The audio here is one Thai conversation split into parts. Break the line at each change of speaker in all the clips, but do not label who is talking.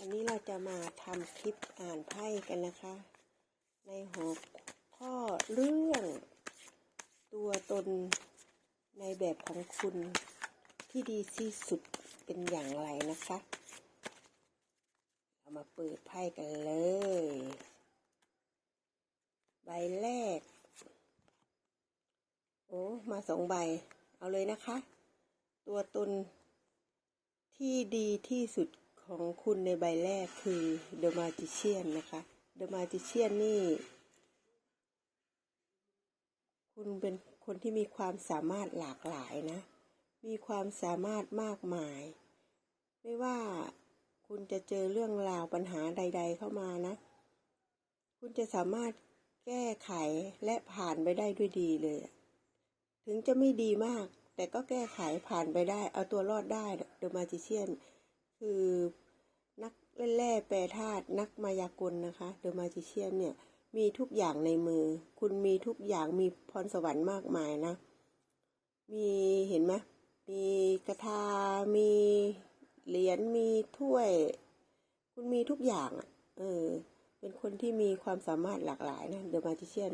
วันนี้เราจะมาทำคลิปอ่านไพ่กันนะคะ ในหัวข้อเรื่อง ตัวตนในแบบของคุณที่ดีที่สุดเป็นอย่างไรนะคะ เรามาเปิดไพ่กันเลย ใบแรก โอ้ มาสองใบ เอาเลยนะคะ ตัวตนที่ดีที่สุด ของคุณในใบแรกคือ The Magician นะคะ The Magician นี่ คุณเป็นคนที่มีความสามารถหลากหลายนะ มีความสามารถมากมาย ไม่ว่าคุณจะเจอเรื่องราวปัญหาใด ๆ เข้ามานะ คุณจะสามารถแก้ไขและผ่านไปได้ด้วยดีเลย ถึงจะไม่ดีมาก แต่ก็แก้ไขผ่านไปได้ เอาตัวรอดได้เดอมาจิเชียนคือ เล่นแร่แปรธาตุนักมายากลนะคะเดอะมาจิเชียนเนี่ยมีทุกอย่างในมือ คุณมีทุกอย่างมีพรสวรรค์มากมายนะ มีเห็นไหมมีกระทา มีเหรียญมีถ้วย คุณมีทุกอย่างอะเออ เป็นคนที่มีความสามารถหลากหลายนะเดอะมาจิเชียน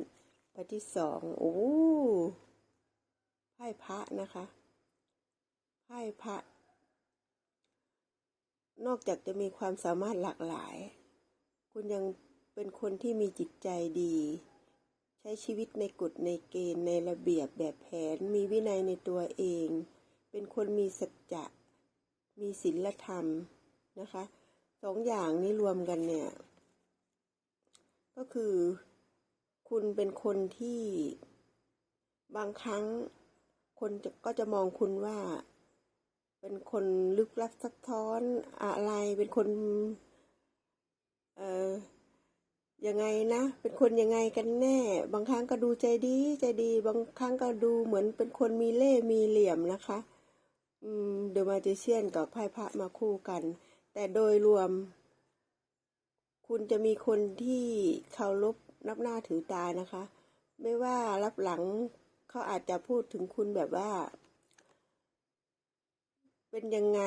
ใบที่สองโอ้ไพ่พระนะคะไพ่พระ นอกจากจะมีความสามารถหลากหลาย คุณยังเป็นคนที่มีจิตใจดี ใช้ชีวิตในกฎในเกณฑ์ในระเบียบแบบแผน มีวินัยในตัวเอง เป็นคนมีสัจจะ มีศีลธรรมนะคะสองอย่างนี้รวมกันเนี่ย ก็คือ คุณเป็นคนที่บางครั้ง คนก็จะมองคุณว่า เป็นคนลึกลับซับซ้อนอะไร เป็นคน เอ่อยังไงนะ เป็นคนยังไงกันแน่ บางครั้งก็ดูใจดีใจดี บางครั้งก็ดูเหมือนเป็นคนมีเล่ห์มีเหลี่ยมนะคะ อืมเดอะมาจิเชียนกับไพ่พระมาคู่กัน แต่โดยรวม คุณจะมีคนที่เคารพนับหน้าถือตานะคะ ไม่ว่ารับหลังเขาอาจจะพูดถึงคุณแบบว่า เป็นยังไง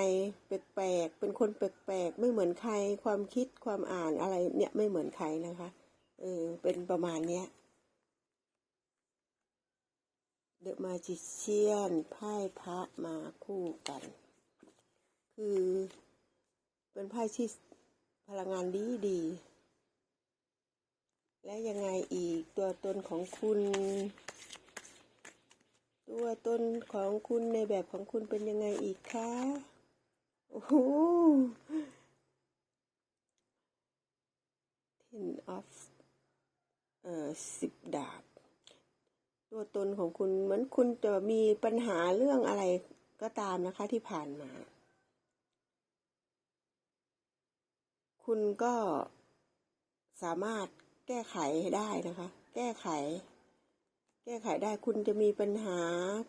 แปลกๆเป็นคนแปลกๆไม่เหมือนใครความคิดความอ่านอะไรเนี่ยไม่เหมือนใครนะคะเออเป็นประมาณเนี้ยเดอะมาจิเชียนไพ่พระมาคู่กัน คือเป็นไพ่ที่พลังงานดีดี และยังไงอีกตัวตนของคุณ ตัวตนของคุณในแบบของคุณเป็นยังไงอีกคะ โอ้โห ten of เอ่อสิบดาบ ตัวตนของคุณเหมือนคุณจะมีปัญหาเรื่องอะไรก็ตามนะคะที่ผ่านมา คุณก็สามารถแก้ไขได้นะคะ แก้ไข แก้ไขได้คุณจะมีปัญหา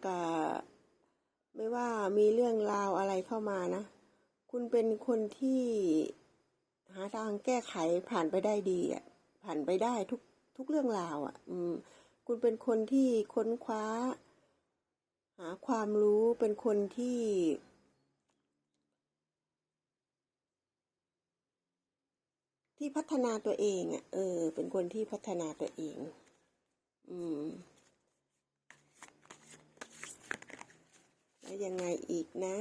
กับไม่ว่ามีเรื่องราวอะไรเข้ามานะ คุณเป็นคนที่หาทางแก้ไขผ่านไปได้ดีอะผ่านไปได้ทุกทุกเรื่องราวอะ อืม คุณเป็นคนที่ค้นคว้า หาความรู้เป็นคนที่ที่พัฒนาตัวเองอะ เออ เป็นคนที่พัฒนาตัวเอง อืม แล้ว ยังไงอีกนะ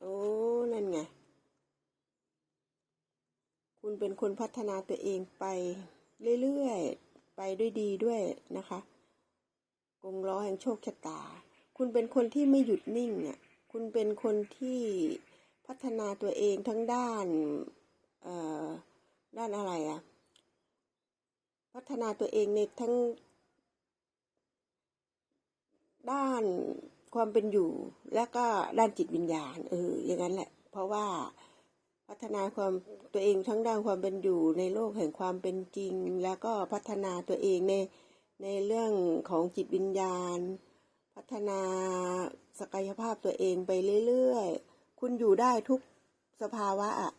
โอ้ นั่นไง คุณเป็นคนพัฒนาตัวเองไปเรื่อยๆ ไปด้วยดีด้วยนะคะกงล้อแห่งโชคชะตา คุณเป็นคนที่ไม่หยุดนิ่งอะ คุณเป็นคนที่พัฒนาตัวเองทั้งด้านเอ่อด้านอะไรอะ พัฒนาตัวเองในทั้ง ด้านความเป็นอยู่และก็ด้านจิตวิญญาณเอออย่างนั้นแหละ เพราะว่าพัฒนาความตัวเองทั้งด้านความเป็นอยู่ในโลกแห่งความเป็นจริง แล้วก็พัฒนาตัวเองในในเรื่องของจิตวิญญาณ พัฒนาศักยภาพตัวเองไปเรื่อยๆ คุณอยู่ได้ทุกสภาวะอะ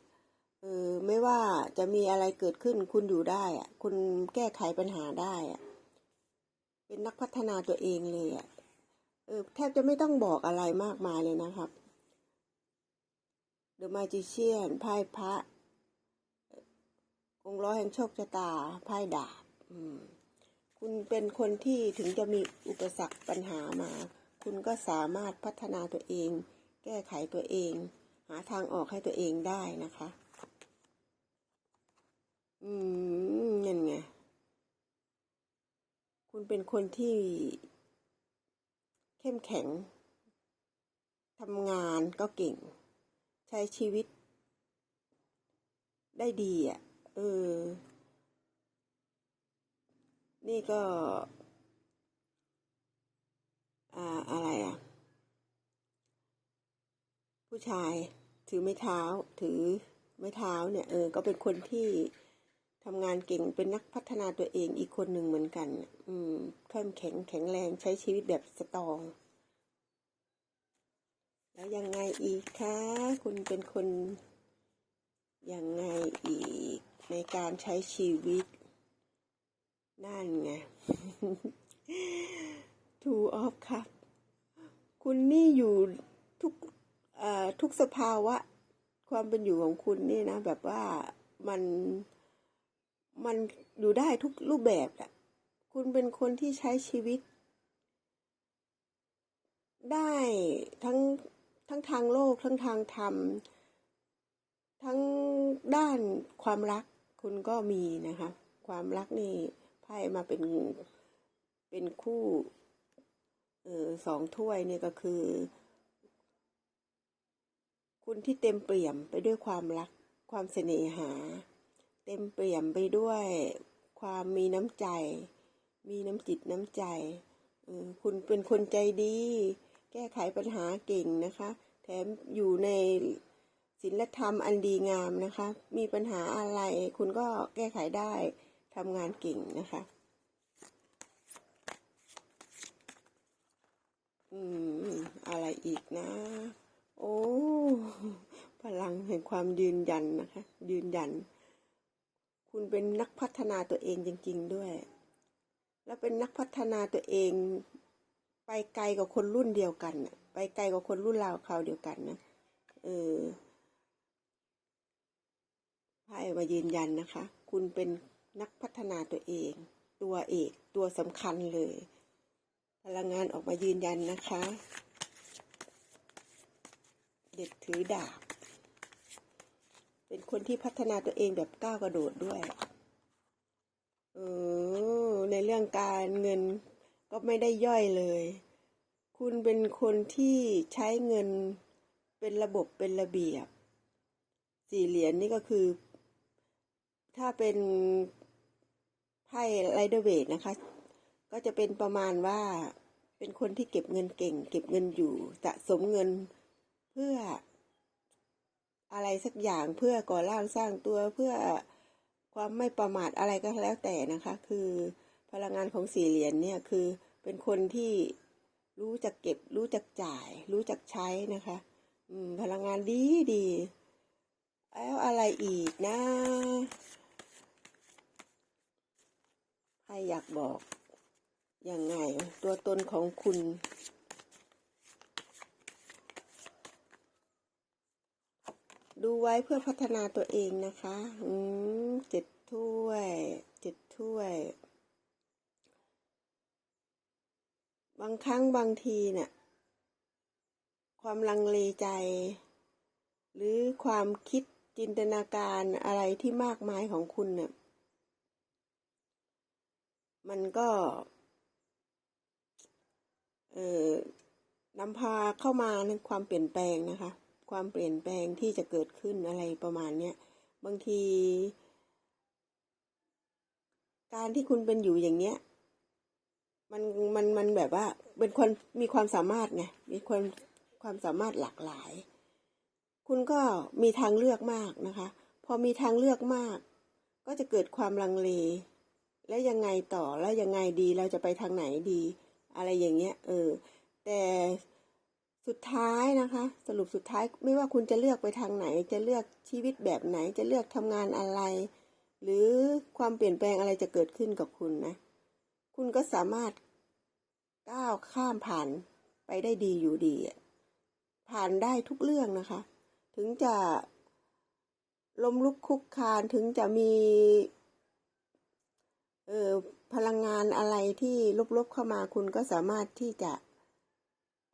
เออไม่ว่าจะมีอะไรเกิดขึ้นคุณอยู่ได้อะคุณแก้ไขปัญหาได้อะเป็นนักพัฒนาตัวเองเลยอะ เออแทบจะไม่ต้องบอกอะไรมากมายเลยนะครับ The Magician ไพ่พระองค์ร้อยแห่งโชคชะตาไพ่ดาบคุณเป็นคนที่ถึงจะมีอุปสรรคปัญหามา คุณก็สามารถพัฒนาตัวเอง แก้ไขตัวเอง หาทางออกให้ตัวเองได้นะคะ อืมนั่นไง คุณเป็นคนที่ เข้มแข็งทำงานก็เก่ง ใช้ชีวิต ได้ดีอะเออ นี่ก็ อ่าอะไรอะ ผู้ชายถือไม้เท้า ถือไม้เท้าเนี่ย เออ ก็เป็นคนที่ ทำงานเก่งเป็นนักพัฒนาตัวเองอีกคนหนึ่งเหมือนกัน อืมเข้มแข็งแข็งแรงใช้ชีวิตแบบสตอง แล้วยังไงอีกคะ คุณเป็นคนยังไงอีกในการใช้ชีวิต นั่นไง Two of ครับคุณนี่อยู่ทุกทุกสภาวะ ความเป็นอยู่ของคุณนี่นะ แบบว่ามัน มันอยู่ได้ทุกรูปแบบแหละคุณเป็นคนที่ใช้ชีวิต ได้ทั้งทั้งทางโลก ทั้งทางธรรม ทั้งด้านความรักคุณก็มีนะคะ ความรักนี่ไพ่มาเป็นเป็นคู่เออสองถ้วยนี่ก็คือ คุณที่เต็มเปี่ยมไปด้วยความรักความเสน่หา เต็มเปี่ยมไปด้วยความมีน้ำใจ มีน้ำจิตน้ำใจคุณเป็นคนใจดี แก้ไขปัญหาเก่งนะคะ แถมอยู่ในศีลธรรมอันดีงามนะคะ มีปัญหาอะไรคุณก็แก้ไขได้ทำงานเก่งนะคะ อืม อะไรอีกนะ โอ้ พลังแห่งความยืนยันนะคะ ยืนยัน คุณเป็นนักพัฒนาตัวเองจริง ๆ ด้วย แล้วเป็นนักพัฒนาตัวเอง ไปไกลกว่าคนรุ่นเดียวกันน่ะไปไกลกว่าคนรุ่นราวคราวเดียวกันนะเออไพ่มายืนยันนะคะ คุณเป็นนักพัฒนาตัวเอง ตัวเอกตัวสำคัญเลย พลังงานออกมายืนยันนะคะ เด็กถือดาบ เป็นคนที่พัฒนาตัวเองแบบก้าวกระโดดด้วยเออในเรื่องการเงินก็ไม่ได้ย่อยเลย คุณเป็นคนที่ใช้เงินเป็นระบบเป็นระเบียบ สี่เหรียญนี่ก็คือ ถ้าเป็นไพ่ไรเดอร์เวทนะคะ ก็จะเป็นประมาณว่าเป็นคนที่เก็บเงินเก่ง เก็บเงินอยู่สะสมเงินเพื่อ อะไรสักอย่างเพื่อก่อร่างสร้างตัวเพื่อความไม่ประมาทอะไรก็แล้วแต่นะคะ คือพลังงานของสี่เหรียญเนี่ยคือเป็นคนที่รู้จักเก็บ รู้จักจ่าย รู้จักใช้นะคะ อืม พลังงานดีดีแล้วอะไรอีกนะใครอยากบอกยังไง ตัวตนของคุณ ดูไว้เพื่อพัฒนาตัวเองนะคะ อืมเจ็ดถ้วยเจ็ดถ้วย บางครั้งบางทีเนี่ย ความลังเลใจ หรือความคิดจินตนาการอะไรที่มากมายของคุณเนี่ย มันก็ เอ่อนำพาเข้ามาในความเปลี่ยนแปลงนะคะ ความเปลี่ยนแปลงที่จะเกิดขึ้นอะไรประมาณเนี้ยบางที การที่คุณเป็นอยู่อย่างเนี้ย มันมันมันแบบว่า เป็นคนมีความสามารถไงมีคนความสามารถหลากหลาย คุณก็มีทางเลือกมากนะคะ พอมีทางเลือกมาก ก็จะเกิดความลังเล แล้วยังไงต่อแล้วยังไงดีเราจะไปทางไหนดี อะไรอย่างเงี้ยเออแต่ สุดท้ายนะคะ สรุปสุดท้ายไม่ว่าคุณจะเลือกไปทางไหน จะเลือกชีวิตแบบไหน จะเลือกทำงานอะไร หรือความเปลี่ยนแปลงอะไรจะเกิดขึ้นกับคุณนะ คุณก็สามารถก้าวข้ามผ่านไปได้ดีอยู่ดี ผ่านได้ทุกเรื่องนะคะ ถึงจะล้มลุกคลุกคลานถึงจะมีเออพลังงานอะไรที่ลบๆเข้ามาคุณก็สามารถที่จะ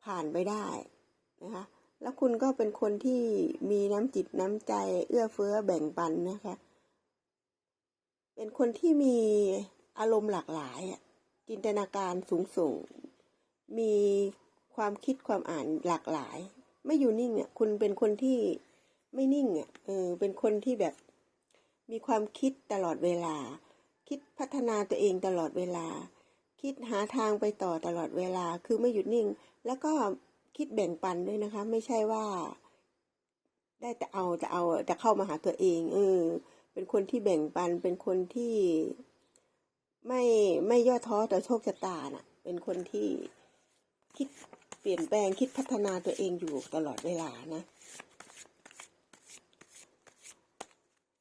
ผ่านไปได้นะคะ แล้วคุณก็เป็นคนที่มีน้ำจิตน้ำใจเอื้อเฟื้อแบ่งปันนะคะ เป็นคนที่มีอารมณ์หลากหลายจินตนาการสูงส่ง มีความคิดความอ่านหลากหลาย ไม่อยู่นิ่งอะคุณเป็นคนที่ไม่นิ่งอะเออเป็นคนที่แบบมีความคิดตลอดเวลา คิดพัฒนาตัวเองตลอดเวลา คิดหาทางไปต่อตลอดเวลาคือไม่หยุดนิ่ง แล้วก็คิดแบ่งปันด้วยนะคะ ไม่ใช่ว่า ได้แต่เอาจะเอาจะเข้ามาหาตัวเองเออเป็นคนที่แบ่งปันเป็นคนที่ไม่ไม่ย่อท้อต่อโชคชะตาน่ะ เป็นคนที่คิดเปลี่ยนแปลงคิดพัฒนาตัวเองอยู่ตลอดเวลานะ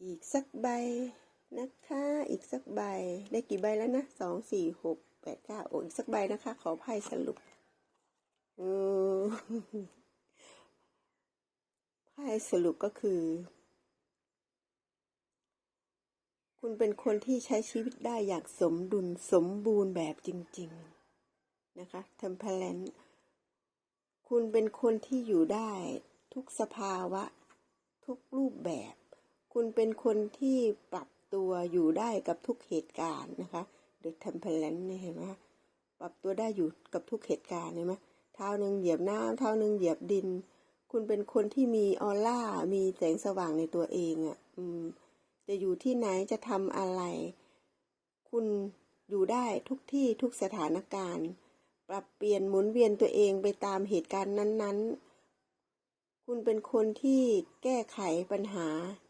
อีกสักใบนะคะ อีกสักใบได้กี่ใบแล้วนะสองสี่หก แปดเก้าโอ้อีกสักใบนะคะ ขอไพ่สรุปอไพ่สรุปก็คือ คุณเป็นคนที่ใช้ชีวิตได้อย่างสมดุลสมบูรณ์แบบจริง ๆ นะคะ temperance คุณเป็นคนที่อยู่ได้ทุกสภาวะ ทุกรูปแบบ คุณเป็นคนที่ปรับตัวอยู่ได้กับทุกเหตุการณ์นะคะ The temperance เนี่ยเห็นไหมคะปรับตัวได้อยู่กับทุกเหตุการณ์เห็นไหมเท้าหนึ่งเหยียบน้ำเท้าหนึ่งเหยียบดิน คุณเป็นคนที่มีออร่า มีแสงสว่างในตัวเองอะ่ะจะอยู่ที่ไหนจะทำอะไร คุณอยู่ได้ทุกที่ทุกสถานการณ์ ปรับเปลี่ยนหมุนเวียนตัวเองไปตามเหตุการณ์นั้น ๆ คุณเป็นคนที่แก้ไขปัญหา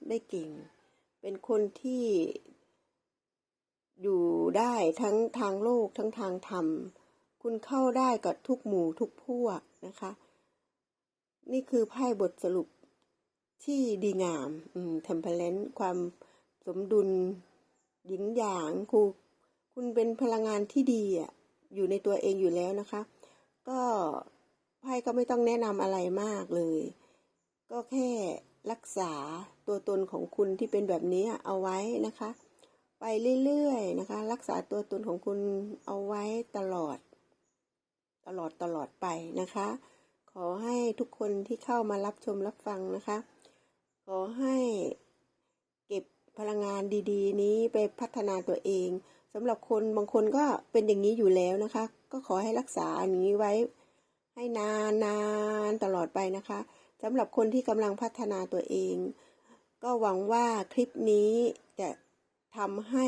ได้เก่ง เป็นคนที่ อยู่ได้ทั้งทางโลกทั้งทางธรรม คุณเข้าได้กับทุกหมู่ทุกพวกนะคะ นี่คือไพ่บทสรุปที่ดีงามอืม temperance ความสมดุลหยินหยางคูคุณเป็นพลังงานที่ดีอะอยู่ในตัวเองอยู่แล้วนะคะ ก็ไพ่ก็ไม่ต้องแนะนำอะไรมากเลย ก็แค่รักษาตัวตนของคุณที่เป็นแบบนี้เอาไว้นะคะ ไปเรื่อยๆนะคะ รักษาตัวตนของคุณเอาไว้ตลอด ตลอดตลอดไปนะคะ ขอให้ทุกคนที่เข้ามารับชมรับฟังนะคะ ขอให้เก็บพลังงานดีๆ นี้ไปพัฒนาตัวเองสำหรับคนบางคนก็เป็นอย่างนี้อยู่แล้วนะคะ ก็ขอให้รักษาอันนี้ไว้ ให้นานนานตลอดไปนะคะสำหรับคนที่กำลังพัฒนาตัวเอง ก็หวังว่าคลิปนี้จะ ทำให้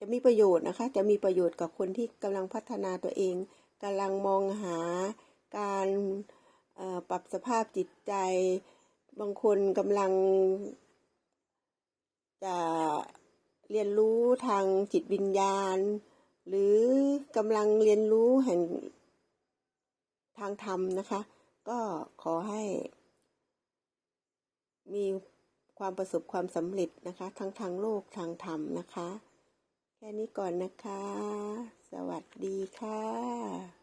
จะมีประโยชน์นะคะ จะมีประโยชน์กับคนที่กำลังพัฒนาตัวเองกำลังมองหาการปรับสภาพจิตใจ บางคนกำลัง จะเรียนรู้ทางจิตวิญญาณ หรือกำลังเรียนรู้แห่งทางธรรมนะคะ ก็ขอให้ มี ความประสบความสำเร็จนะคะ ทั้งทางโลกทางธรรมนะคะ แค่นี้ก่อนนะคะ สวัสดีค่ะ